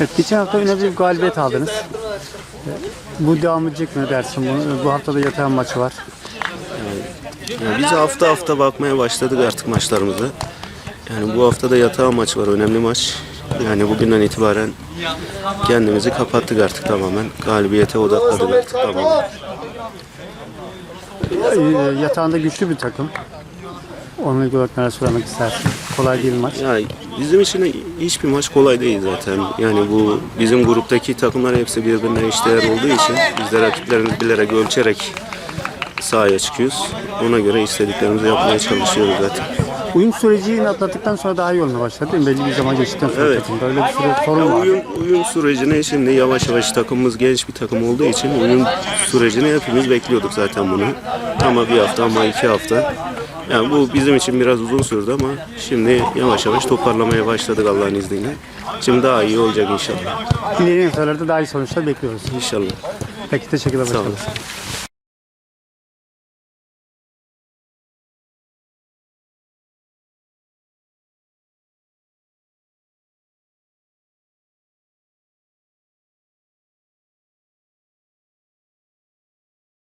Evet, geçen hafta önemli bir galibiyet aldınız. Ee, Bu devam edecek mi dersin? Bu, bu hafta da yatan maçı var. Yani biz hafta hafta bakmaya başladık artık maçlarımıza. Yani bu hafta da yatağı maç var, önemli maç. Yani bugünden itibaren kendimizi kapattık artık tamamen. Galibiyete odakladık artık tamamen. Ee, Yatağında güçlü bir takım. Onunla ilgili olarak neler söylemek istersin? Kolay değil maç. Yani bizim için hiçbir maç kolay değil zaten. Yani bu bizim gruptaki takımlar hepsi birbirine eşdeğer olduğu için biz de rakiplerimizi bilerek ölçerek sahaya çıkıyoruz. Ona göre istediklerimizi yapmaya çalışıyoruz zaten. Uyum sürecini atlattıktan sonra daha iyi olmaya başladı değil mi? Belli bir zaman geçtikten sonra Evet. takımda. Öyle bir süre sorun Ya var. uyum, uyum sürecine şimdi yavaş yavaş takımımız genç bir takım olduğu için uyum sürecini hepimiz bekliyorduk zaten bunu. Ama bir hafta ama iki hafta. Yani bu bizim için biraz uzun sürdü ama şimdi yavaş yavaş toparlamaya başladık Allah'ın izniyle. Şimdi daha iyi olacak inşallah. İlerleyen haftalarda daha iyi sonuçlar bekliyoruz. İnşallah. Peki teşekkürler. Sağ olun.